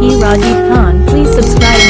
P. Khan. Please subscribe.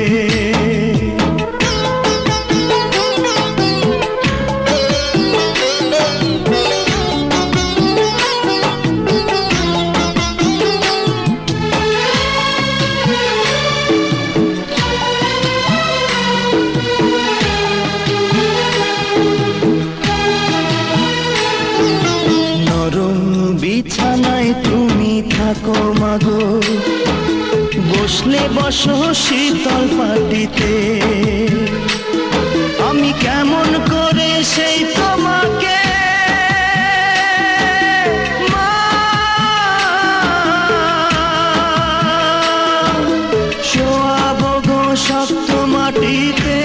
ফুলে বস শীতল পাটিতে আমি কেমন করে সেই তোমাকে শক্ত মাটিতে।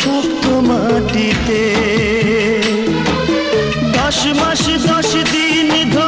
শক্ত মাটিতে। দশ মাস দশ দিন ধর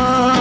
அம்மா